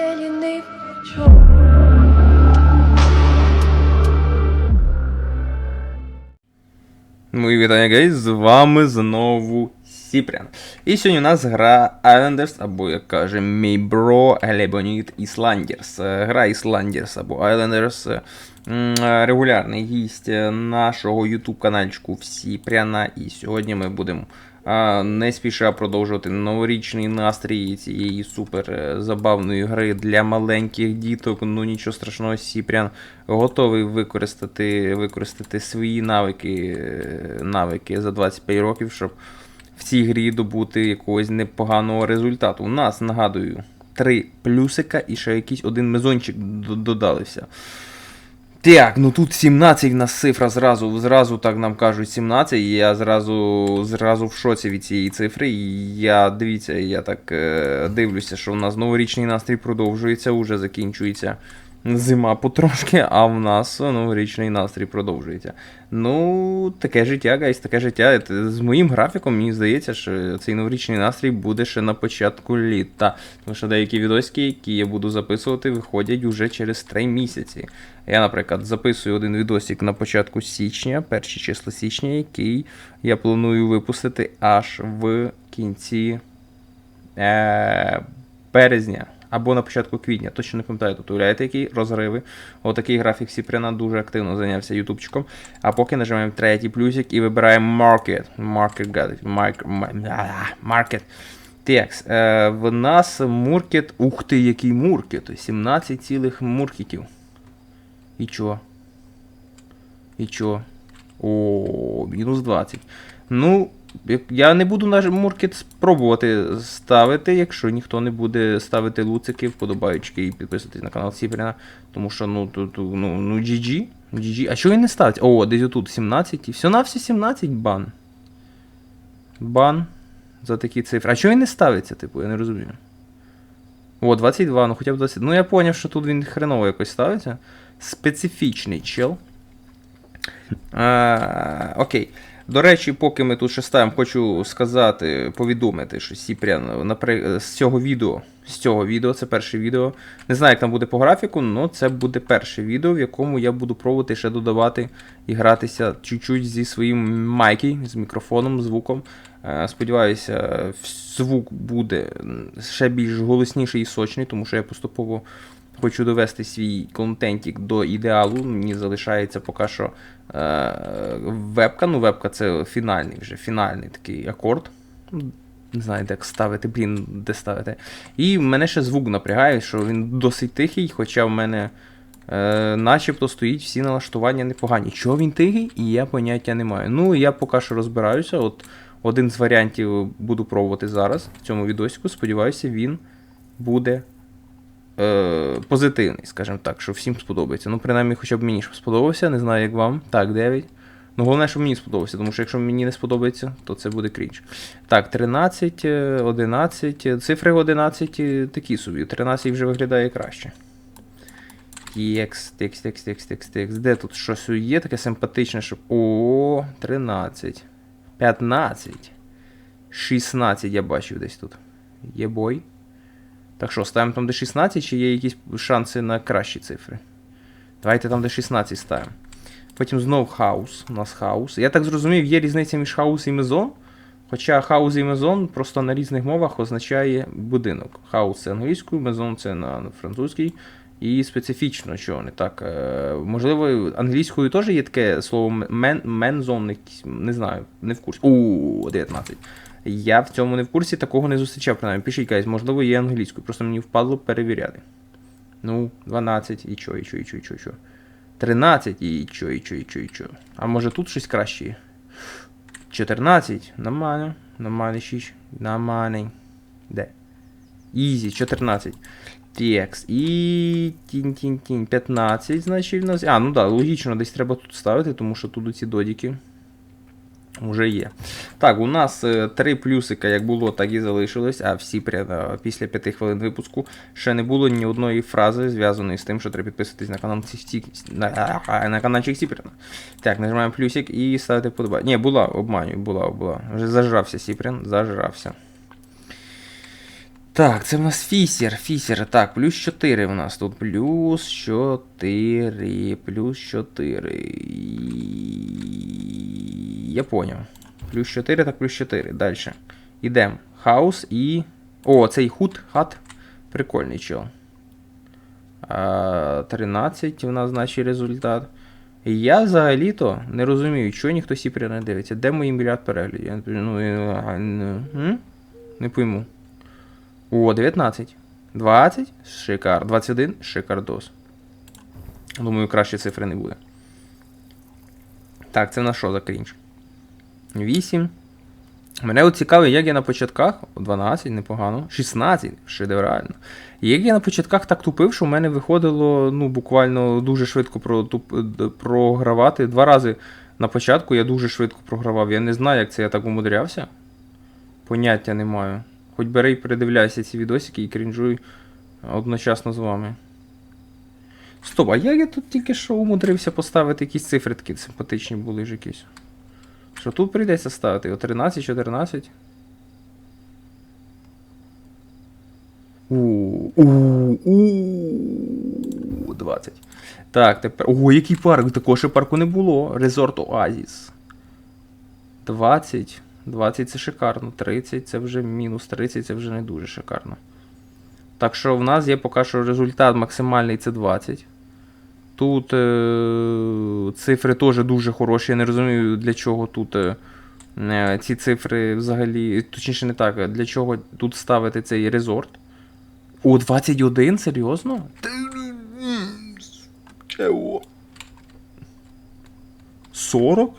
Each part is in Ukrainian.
Зеленый вечер. Мої вітання, гейс, з вами знову Сіпрян. І сьогодні у нас гра Islanders, або, як каже мій бро, Глебонід Islanders. Е, Гра Islanders або Islanders. е, е, Регулярний гість нашого YouTube канальчику Сіпряна. І сьогодні ми будемо а, не спіша продовжувати новорічний настрій цієї супер е, забавної гри для маленьких діток. Ну нічого страшного, Сіпрян готовий використати, використати свої навики, е, навики за 25 років, щоб в цій грі добути якогось непоганого результату. У нас, нагадую, три плюсика і ще якийсь один мезончик д- додався. Так, ну тут 17 в цифра зразу, зразу так нам кажуть 17, і я зразу, зразу в шоці від цієї цифри. І я дивіться, я так е, дивлюся, що в нас новорічний настрій продовжується, уже закінчується зима потрошки, а в нас новорічний настрій продовжується. Ну, таке життя, гайс, таке життя. З моїм графіком мені здається, що цей новорічний настрій буде ще на початку літа. Тому що деякі відосики, які я буду записувати, виходять уже через 3 місяці. Я, наприклад, записую один відосик на початку січня, перші числа січня, який я планую випустити аж в кінці е- березня. Або на початку квітня, точно не пам'ятаю, тут уявляєте, які розриви. Отакий графік Сіпряна дуже активно зайнявся ютубчиком. А поки нажимаємо третій плюсик і вибираємо Market. Market. Market. Market. Текс. В нас муркет. Ух ти, який муркет. 17 цілих муркетів. І чо? І чо? О, мінус 20. Ну, я не буду наш муркет спробувати ставити, якщо ніхто не буде ставити луцики, вподобаючки і підписуватись на канал Сіпріна. Тому що, ну, тут, ну, ну, GG. GG. А що він не ставить? О, десь отут 17. І все на все 17 бан. Бан за такі цифри. А чого він не ставиться, типу, я не розумію. О, 22, ну хоча б 20. Ну я поняв, що тут він хреново якось ставиться. Специфічний чел. А, окей. До речі, поки ми тут ще ставимо, хочу сказати, повідомити, що Сіпрян напри... з цього відео, з цього відео, це перше відео. Не знаю, як там буде по графіку, але це буде перше відео, в якому я буду пробувати ще додавати і гратися чуть-чуть зі своїм майки, з мікрофоном, звуком. Е, Сподіваюся, звук буде ще більш голосніший і сочний, тому що я поступово хочу довести свій контентик до ідеалу. Мені залишається поки що е, вебка. Ну, вебка це фінальний вже фінальний такий акорд. Не знаю, як ставити, блін, де ставити. І мене ще звук напрягає, що він досить тихий, хоча в мене е, начебто стоїть всі налаштування непогані. Чого він тихий, і я поняття не маю. Ну, я поки що розбираюся. От один з варіантів буду пробувати зараз в цьому відосику. Сподіваюся, він буде е, позитивний, скажімо так, що всім сподобається. Ну, принаймні, хоча б мені сподобався, не знаю, як вам. Так, 9. Ну, головне, щоб мені сподобався, тому що якщо мені не сподобається, то це буде крінж. Так, 13, е, 11. е, Цифри 11 е, такі собі. 13 вже виглядає краще. Текст, текст, текст, текст, текст, текст. Де тут щось є таке симпатичне, щоб. О, 13. 15. 16 я бачив десь тут. Є бой. Так що, ставимо там де 16, чи є якісь шанси на кращі цифри? Давайте там де 16 ставимо. Потім знов хаус. У нас хаус. Я так зрозумів, є різниця між хаус і мезон. Хоча хаус і мезон просто на різних мовах означає будинок. Хаус це англійською, мезон це на французькій. І специфічно, що не так. Е, можливо, англійською теж є таке слово мен, мензон, не знаю, не в курсі. У 19. Я в цьому не в курсі, такого не зустрічав. Принаймні, пишіть, guys, можливо, є англійською. Просто мені впадло перевіряти. Ну, 12, і чо, і чо, і чо, і чо, і чо. 13, і чо, і чо, і чо, і чо. А може тут щось краще є? 14. Нормально. Нормальний 6. Нормальний. Де? Ізі, 14. Текст. І тінь-тінь-тінь. 15, значить, в нас. А, ну так, да, логічно, десь треба тут ставити, тому що тут ці додіки вже є. Так, у нас е, три плюсика, як було, так і залишилось, а всі пря- після 5 хвилин випуску ще не було ні одної фрази, зв'язаної з тим, що треба підписатись на канал на, на каналчик Сіпряна. Так, нажимаємо плюсик і ставити вподобайку. Ні, була, обманюю, була, була. Вже зажрався Сіпрян, зажрався. Так, це в нас фісер, фісер. Так, плюс 4 у нас тут. Плюс 4. Плюс 4. Я поняв. Плюс 4, так плюс 4. Далі. Ідемо. Хаус і. О, цей хут, хат. Прикольний чел. 13 у нас, значить, результат. Я взагалі-то не розумію, чого ніхто сіпря не дивиться. Де мої мільярд переглядів? Я ну, не, не пойму. О, 19. 20. Шикар. 21. Шикардос. Думаю, краще цифри не буде. Так, це в нас що за крінж? 8. Мене от цікавить, як я на початках. 12, непогано. 16, шедеврально. Як я на початках так тупив, що в мене виходило ну, буквально дуже швидко протуп... д- програвати. Два рази на початку я дуже швидко програвав. Я не знаю, як це я так умудрявся. Поняття не маю. Хоч бери і передивляйся ці відосики і крінжуй одночасно з вами. Стоп, а як я тут тільки що умудрився поставити якісь цифри такі симпатичні були ж якісь? Що тут прийдеться ставити? О 13, 14. У, у, у, 20. Так, тепер. Ого, який парк? Такого ще парку не було. Резорт Оазіс. 20. 20 це шикарно. 30 це вже мінус 30 це вже не дуже шикарно. Так що в нас є поки що результат максимальний це 20. Тут е, цифри теж дуже хороші. Я не розумію, для чого тут е, е, ці цифри взагалі. Точніше, не так. Для чого тут ставити цей резорт. О, 21? Серйозно? Чого? 40?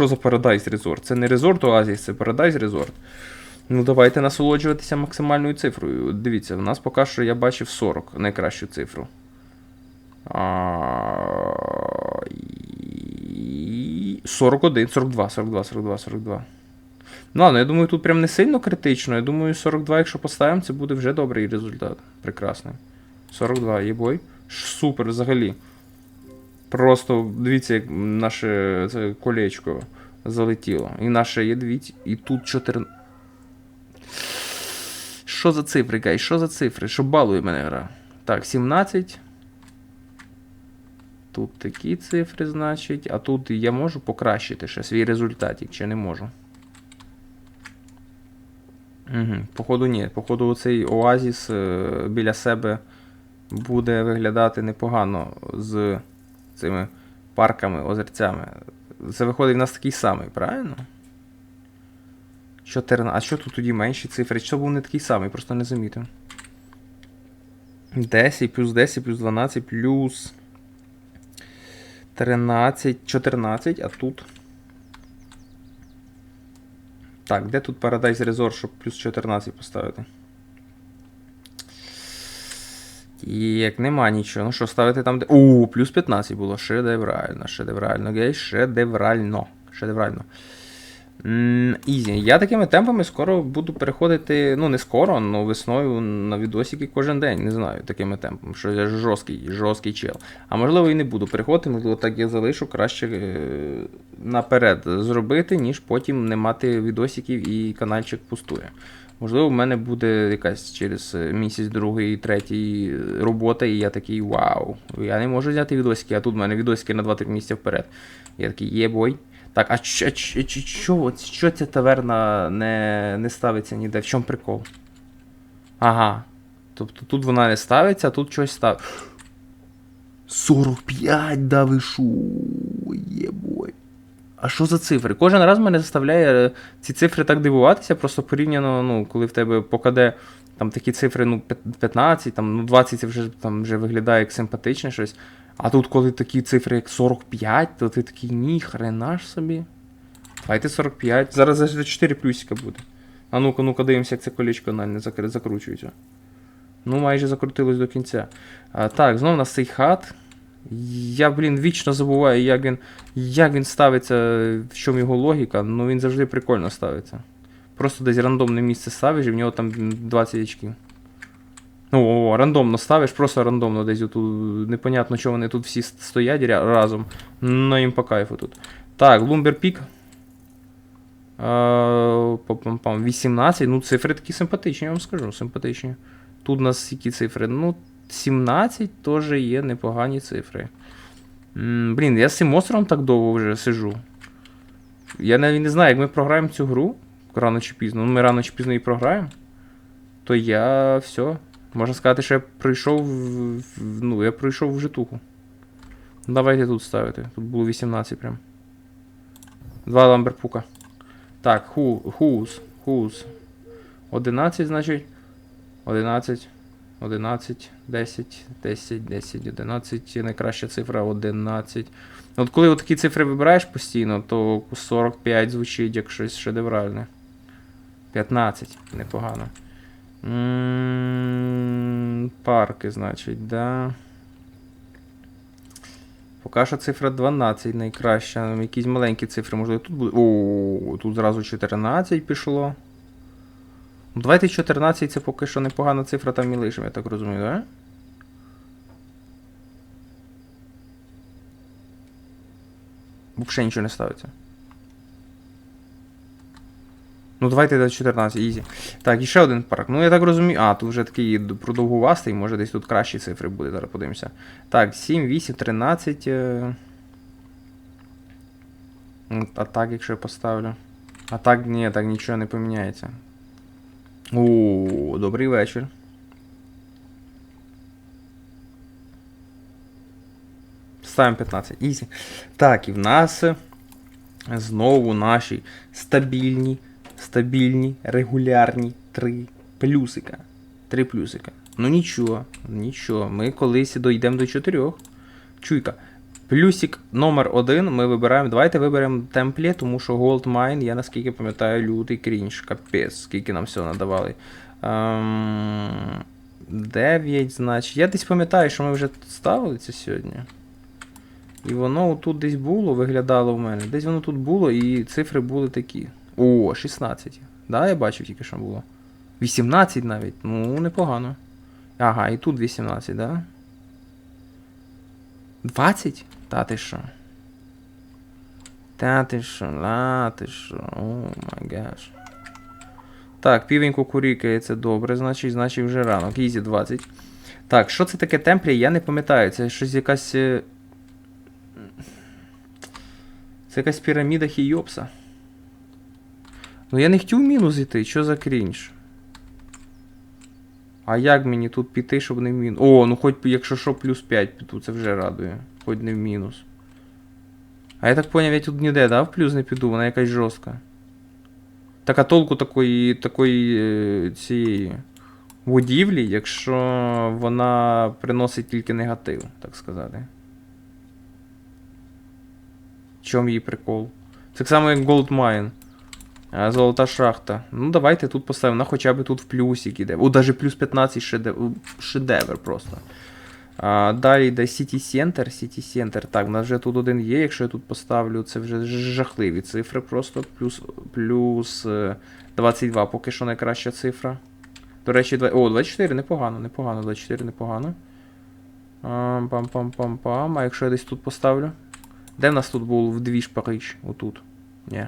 Що за Paradise Resort? Це не резорт Оазіс, це Paradise Resort. Ну, давайте насолоджуватися максимальною цифрою. Дивіться, в нас поки що я бачив 40 найкращу цифру. А... 41, 42, 42, 42, 42. Ну ладно, я думаю, тут прям не сильно критично. Я думаю, 42, якщо поставимо, це буде вже добрий результат. Прекрасний. 42, єбой. Супер взагалі. Просто дивіться, як наше це колечко залетіло. І наше є, дивіться, і тут 14. Що за цифри, гай? Що за цифри? Що балує мене гра? Так, 17. Тут такі цифри, значить. А тут я можу покращити ще свій результатик, чи не можу. Угу. Походу, ні. Походу, цей оазіс е, біля себе буде виглядати непогано з цими парками, озерцями. Це виходить в нас такий самий, правильно? 14. А що тут тоді менші цифри? Це був не такий самий, просто не замітив. 10 плюс 10 плюс 12 плюс 13, 14, а тут. Так, де тут Paradise Resort, щоб плюс 14 поставити? Як нема нічого. Ну що, ставити там, де. У, плюс 15 було. Шедеврально, шедеврально, гей, шедеврально. Шедеврально. Ізі. Я такими темпами скоро буду переходити. Ну, не скоро, але весною на відосики кожен день. Не знаю, такими темпами. Що я жорсткий, жорсткий чел. А можливо і не буду переходити, можливо, так я залишу краще е, наперед зробити, ніж потім не мати відосиків і каналчик пустує. Можливо, в мене буде якась через е, місяць, другий, третій е, робота, і я такий вау. Я не можу взяти відосики, а тут в мене відосики на 2-3 місяці вперед. Я такий є бой. Так, а що, ця таверна не, не ставиться ніде? В чому прикол? Ага. Тобто тут вона не ставиться, а тут щось став. 45, да ви шо, єбой. А що за цифри? Кожен раз мене заставляє е, ці цифри так дивуватися, просто порівняно, ну, коли в тебе покаде там такі цифри, ну, 15, там, ну, 20 це вже, там, вже виглядає як симпатичне щось. А тут, коли такі цифри, як 45, то ти такий, ні, хрена ж собі. Давайте 45. Зараз за 4 плюсика буде. А ну-ка, ну-ка, дивимося, як це анальне закр- закручується. Ну, майже закрутилось до кінця. А, так, знов у нас цей хат. Я, блін, вічно забуваю, як він, як він ставиться, в чому його логіка. Ну він завжди прикольно ставиться. Просто десь рандомне місце ставиш, і в нього там 20 очків. Ну, о, рандомно ставиш, просто рандомно десь отут. Непонятно, чого вони тут всі стоять разом. Ну їм по кайфу тут. Так, Lumber Peak. пам 18. Ну, цифри такі симпатичні, я вам скажу, симпатичні. Тут у нас які цифри? Ну, 17 теж є непогані цифри. Блін, я з цим островом так довго вже сижу. Я навіть не знаю, як ми програємо цю гру рано чи пізно. Ну, ми рано чи пізно її програємо. То я все. Можна сказати, що я пройшов. Ну, я пройшов в житуху. Давайте тут ставити. Тут було 18 прям. Два ламберпука. Так, ху, who's, who's. 11, значить. 11. 11, 10, 10, 10, 11. Найкраща цифра 11. От коли от такі цифри вибираєш постійно, то 45 звучить як щось шедевральне. 15, непогано. Парки, значить, да. Поки що цифра 12 найкраща. Якісь маленькі цифри, можливо, тут буде. О, тут зразу 14 пішло. Ну, Давайте 14 це поки що непогана цифра там і лишимо, я так розумію, да? Взагалі нічого не ставиться. Ну, давайте до 14, ізі. Так, і ще один парк. Ну, я так розумію. А, тут вже такий продовгувастий, може десь тут кращі цифри буде, зараз подивимося. Так, 7, 8, 13. е. Ну, А так, якщо я поставлю. А так, ні, так нічого не поміняється. О, добрий вечір. Ставимо 15. Ізі. Так, і в нас знову наші стабільні, стабільні, регулярні три плюсика. Три плюсика. Ну нічого, нічого. Ми колись дійдемо до чотирьох. Чуйка. Плюсик номер один ми вибираємо. Давайте виберемо темплі, тому що Gold Mine, я наскільки пам'ятаю, лютий крінж. Капець, скільки нам всього надавали. Ем, 9, значить. Я десь пам'ятаю, що ми вже ставили це сьогодні. І воно тут десь було, виглядало в мене. Десь воно тут було, і цифри були такі. О, 16. Да, я бачив тільки, що було. 18 навіть. Ну, непогано. Ага, і тут 18, да? 20? Та ти що? Та ти що, та ти що, о май гаш. Так, півень кукурікає, це добре, значить, значить вже ранок. Ізі 20. Так, що це таке темплі, я не пам'ятаю. Це щось якась. е, Це якась піраміда Хіопса. Ну я не хотів в мінус йти, що за крінж? А як мені тут піти, щоб не в мінус? О, ну хоч якщо що плюс 5 піду, це вже радує. Хоч не в мінус. А я так поняв, я тут ніде, да, в плюс не піду, вона якась жорстка. Так а толку такої, такої е, цієї будівлі, якщо вона приносить тільки негатив, так сказати. В чому її прикол? Так само, як Gold Mine. Золота шахта. Ну, давайте тут поставимо. Вона хоча б тут в плюсик іде. О, даже плюс 15 шедевр, шедевр просто. А, далі йде City Center. City Center. Так, у нас вже тут один є. Якщо я тут поставлю, це вже жахливі цифри просто. Плюс, плюс е, 22, поки що найкраща цифра. До речі, два- о, 24 непогано, непогано, 24 непогано. Пам-пам-пам-пам. А якщо я десь тут поставлю? Де в нас тут був в двіж Париж? Отут. Ні.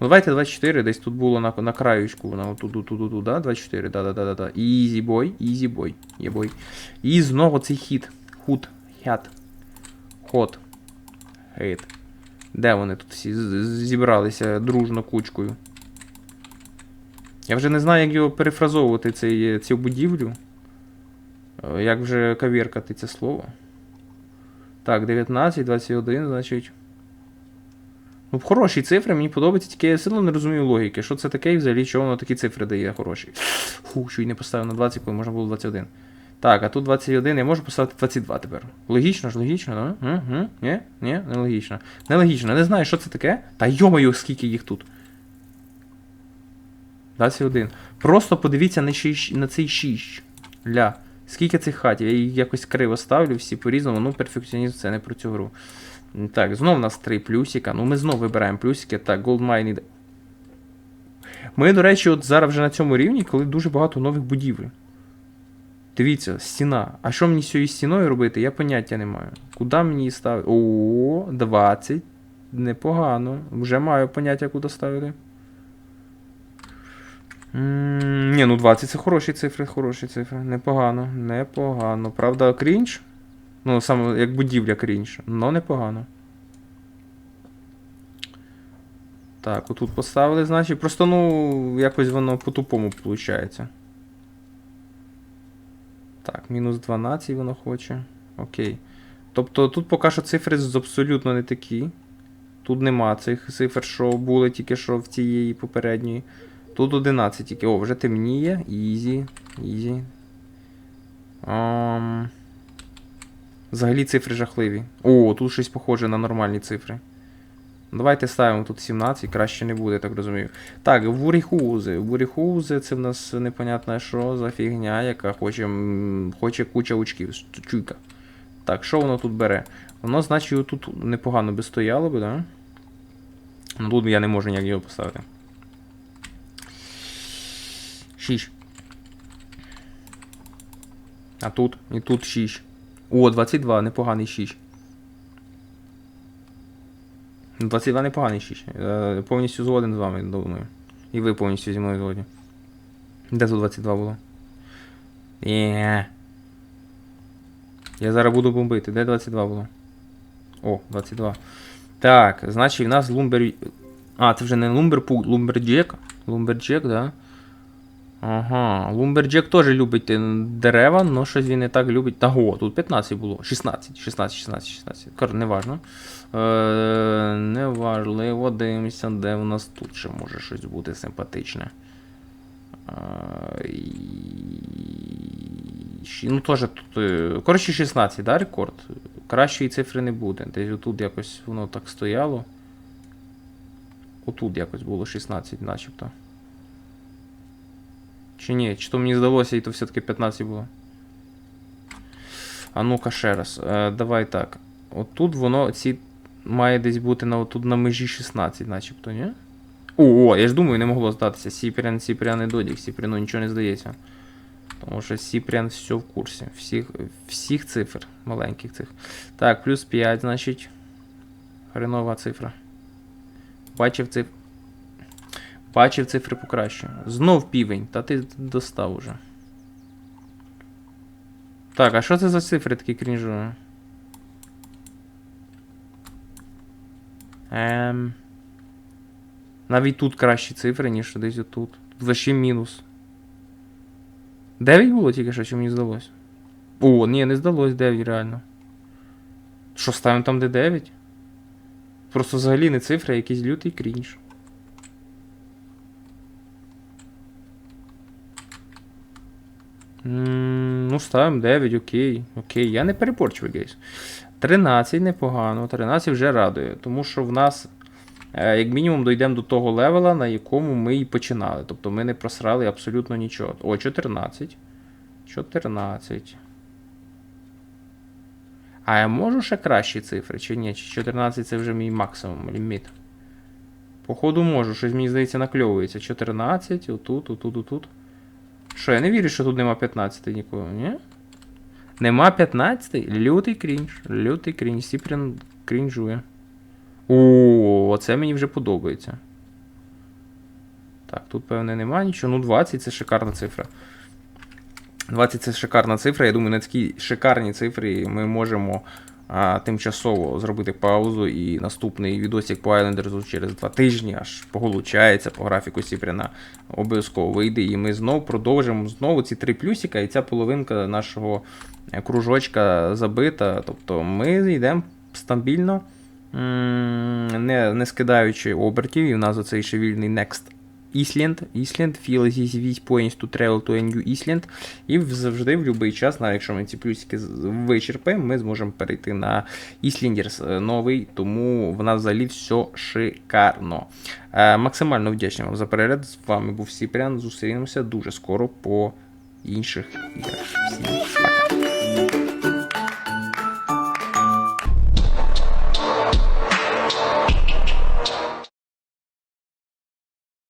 Ну давайте 24, десь тут було на, на краючку, на отут, тут, тут, тут, да? 24, да, да, да, да, да. Easy boy, easy boy, є бой. І знову цей хід. Худ, хят. Ход. Хейт. Де вони тут всі зібралися дружно кучкою? Я вже не знаю, як його перефразовувати цей, цю будівлю. Е, Як вже кавіркати це слово. Так, 19, 21, значить. Ну, хороші цифри, мені подобається, тільки я одно не розумію логіки. Що це таке і взагалі, чого воно такі цифри дає хороші. Фу, що й не поставив на 20, коли можна було 21. Так, а тут 21, я можу поставити 22 тепер. Логічно ж, логічно, да? Угу. Ні? Ні, не логічно. Не не знаю, що це таке. Та йомаю, скільки їх тут. 21. Просто подивіться на, шість- на цей 6. Ля. Скільки цих хатів? Я їх якось криво ставлю, всі по-різному. Ну, перфекціонізм це не про цю гру. Так, знов у нас три плюсика. Ну, ми знов вибираємо плюсики. Так, Goldmine іде. Ми, до речі, от зараз вже на цьому рівні, коли дуже багато нових будівель. Дивіться, стіна. А що мені з цією стіною робити? Я поняття не маю. Куди мені її ставити? О, 20. Непогано. Вже маю поняття, куди ставити. Ні, ну 20 це хороші цифри, хороші цифри. Непогано, непогано. Правда, крінж. Ну, саме як будівля крінж, но непогано. Так, отут поставили, значить. Просто, ну, якось воно по-тупому виходить. Так, мінус 12 воно хоче. Окей. Тобто тут поки що цифри абсолютно не такі. Тут нема цих цифр, що були тільки що в цієї попередньої. Тут 11 тільки. О, вже темніє. Ізі. Ізі. Ам... Взагалі цифри жахливі. О, тут щось похоже на нормальні цифри. Давайте ставимо тут 17, краще не буде, так розумію. Так, вуріхузи. Вуріхузи це в нас непонятно що за фігня, яка хоче, хоче куча очків. Чуйка. Так, що воно тут бере? Воно, значить, тут непогано би стояло би, да? Ну тут я не можу ніяк його поставити. 6. А тут? І тут 6. О, 22, непоганий 6. 22 непоганий 6. Е, повністю згоден з вами, думаю. І ви повністю зі мною згодні. Де тут 22 було? Є. Я зараз буду бомбити. Де 22 було? О, 22. Так, значить в нас Лумбер. А, це вже не Лумберпул, Лумберджек. Лумберджек, да? Ага, Лумберджек теж любить е, дерева, але щось він не так любить. Таго, тут 15 було. 16, 16, 16, 16. Кор, неважно. Е, неважливо, дивимося, де в нас тут ще може щось бути симпатичне. Е, ну, теж тут. е, Коротше, 16, да, рекорд? Кращої цифри не буде. Десь отут якось воно так стояло. Отут якось було 16, начебто. Чи ні? Чи то мені здалося, і то все-таки 15 було. А ну-ка ще раз. Е, давай так. Отут воно ці має десь бути на, отут на межі 16, начебто, ні? О, о, я ж думаю, не могло здатися. Сіпрян, Сіпрян і Додік. Сіпряну нічого не здається. Тому що Сіпрян все в курсі. Всіх, всіх цифр, маленьких цих. Так, плюс 5, значить. Хренова цифра. Бачив цифр. Бачив цифри покраще. Знов півень, та ти достав уже. Так, а що це за цифри такі крінжові? Ем. Навіть тут кращі цифри, ніж десь отут. Тут вообще мінус. 9 було тільки що, чи мені здалось? О, ні, не здалось 9 реально. Що ставимо там, де 9? Просто взагалі не цифри, а якийсь лютий крінж. Ну, ставимо 9, окей. Окей, я не перепорчую, гейс. 13 непогано, 13 вже радує, тому що в нас, е, як мінімум, дійдемо до того левела, на якому ми і починали. Тобто ми не просрали абсолютно нічого. О, 14. 14. А я можу ще кращі цифри, чи ні? 14 це вже мій максимум ліміт. Походу можу, щось мені здається накльовується. 14, отут, отут, отут. Що, я не вірю, що тут нема 15 нікого, ні? Нема 15? Лютий крінж. Лютий крінж. Сіпрін крінжує. О, оце мені вже подобається. Так, тут, певне, нема нічого. Ну, 20 це шикарна цифра. 20 це шикарна цифра. Я думаю, на такій шикарній цифрі ми можемо а, тимчасово зробити паузу і наступний відосик по Islanders через два тижні аж поголучається по графіку Сіпряна. Обов'язково вийде. І ми знову продовжимо знову ці три плюсика, і ця половинка нашого е, кружочка забита. Тобто ми йдемо стабільно, не, не скидаючи обертів, і в нас оцей ще вільний Next Island. Island, feel this these points to travel to a. І завжди в будь-який час, навіть якщо ми ці плюсики вичерпаємо, ми зможемо перейти на Islanders е, новий, тому в нас взагалі все шикарно. Е, максимально вдячний вам за перегляд. З вами був Сіпрян. Зустрінемося дуже скоро по інших іграх. Всім